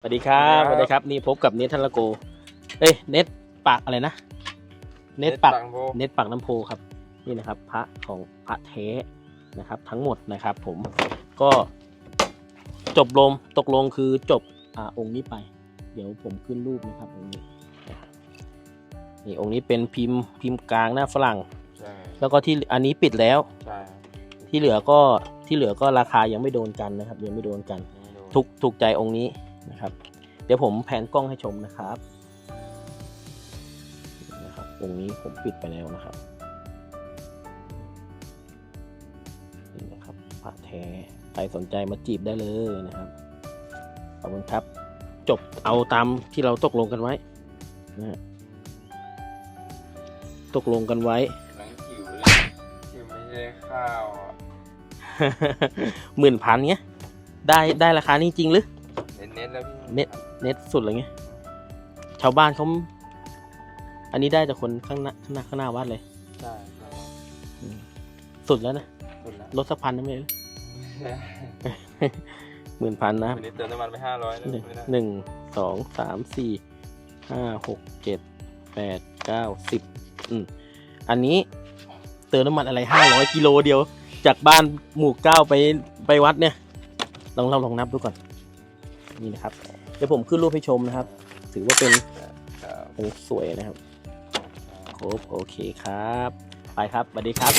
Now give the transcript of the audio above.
สวัสดีครับสสวัวัสสดีดีคครัรับบนี่พบกับเนททันละโก เอ้ยเนทปากอะไรนะ เนทปักตังโพเนทปากน้ำโพครับ นี่นะครับ พระของพระเทนะครับ ทั้งหมดนะครับ ผมก็จบลงตกลงคือจบอ่าองค์นี้ไป เดี๋ยวผมขึ้นรูปนะครับองค์นี้นะครับนี่องค์นี้เป็นพิมพ์พิมพ์กลางหน้าฝรั่งใช่แล้วก็ที่อันนี้ปิดแล้วใช่ที่เหลือก็ที่เหลือก็ราคายังไม่โดนกันนะครับ ยังไม่โดนกันไม่รู้ถูกถูกใจองค์นี้ นะครับ เดี๋ยวผมแผนกล้องให้ชมนะครับนะครับองค์นี้ผมปิดไปแล้วนะครับนี่นะครับพระแท้ใครสนใจมาจีบได้เลยนะครับขอบคุณครับ จบเอาตามที่เราตกลงกันไว้นะฮะตกลงกันไว้หนังจิ๋วเลยจิ๋วไม่ใช่ข้าวอะหมื่นพันเงี้ยได้ได้ราคานี้จริงหรือ เน้นๆแล้วพี่เน็ตเน็ตสุดเลยไงชาวบ้านเขาอันนี้ได้จากคนข้างหน้าข้างหน้าข้างหน้าวัดเลยใช่ครับสุดแล้วนะสุดแล้วลดสักพันได้ไหมหมื่นพันนะวันนี้เติมน้ำมันไปห้าร้อยหนึ่งไม่ได้หนึ่งสองสามสี่ห้าหกเจ็ดแปดเก้าสิบอืมอันนี้เติมน้ำมันอะไรห้าร้อยกิโลเดียว จากบ้านหมู่เก้าไปไปวัดเนี่ย ลองลองลองนับดูก่อน นี่นะครับ เดี๋ยวผมขึ้นรูปให้ชมนะครับ ถือว่าเป็นครับองค์สวยนะครับครบโอเคครับ ไปครับสวัสดีครับ